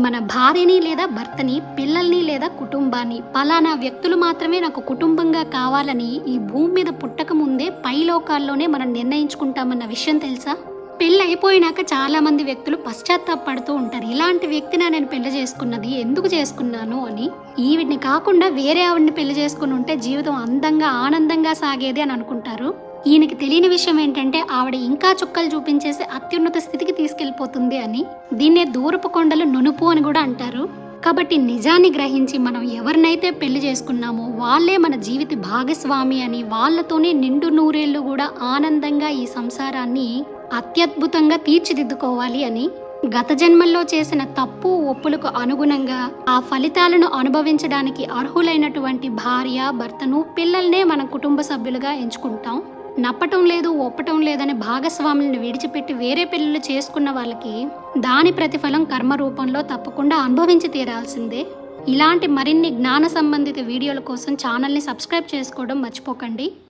మన భార్యని లేదా భర్తని పిల్లల్ని లేదా కుటుంబాన్ని పలానా వ్యక్తులు మాత్రమే నాకు కుటుంబంగా కావాలని ఈ భూమి మీద పుట్టక ముందే పై లోకాల్లోనే మనం నిర్ణయించుకుంటామన్న విషయం తెలుసా? పెళ్ళి అయిపోయినాక చాలా మంది వ్యక్తులు పశ్చాత్తాపడుతూ ఉంటారు. ఇలాంటి వ్యక్తిని నేను పెళ్ళి చేసుకున్నది ఎందుకు చేసుకున్నాను అని. ఈవిడ్ని కాకుండా వేరే ఆవిడ్ని పెళ్ళి చేసుకుని ఉంటే జీవితం అందంగా ఆనందంగా సాగేది అని అనుకుంటారు. ఈయనకి తెలియని విషయం ఏంటంటే ఆవిడ ఇంకా చుక్కలు చూపించేసి అత్యున్నత స్థితికి తీసుకెళ్ళిపోతుంది అని దీన్నే దూరపు కొండలు నునుపు అని కూడా అంటారు. కాబట్టి నిజాన్ని గ్రహించి మనం ఎవరినైతే పెళ్ళి చేసుకున్నామో వాళ్ళే మన జీవిత భాగస్వామి అని వాళ్ళతోనే నిండు నూరేళ్ళు కూడా ఆనందంగా ఈ సంసారాన్ని అత్యద్భుతంగా తీర్చిదిద్దుకోవాలి అని గత జన్మల్లో చేసిన తప్పు ఒప్పులకు అనుగుణంగా ఆ ఫలితాలను అనుభవించడానికి అర్హులైనటువంటి భార్య భర్తను పిల్లల్నే మన కుటుంబ సభ్యులుగా ఎంచుకుంటాం. నప్పటం లేదు ఒప్పటం లేదని భాగస్వాములను విడిచిపెట్టి వేరే పెళ్ళిళ్ళు చేసుకున్న వాళ్ళకి దాని ప్రతిఫలం కర్మ రూపంలో తప్పకుండా అనుభవించి తీరాల్సిందే. ఇలాంటి మరిన్ని జ్ఞాన సంబంధిత వీడియోల కోసం ఛానల్ని సబ్స్క్రైబ్ చేసుకోవడం మర్చిపోకండి.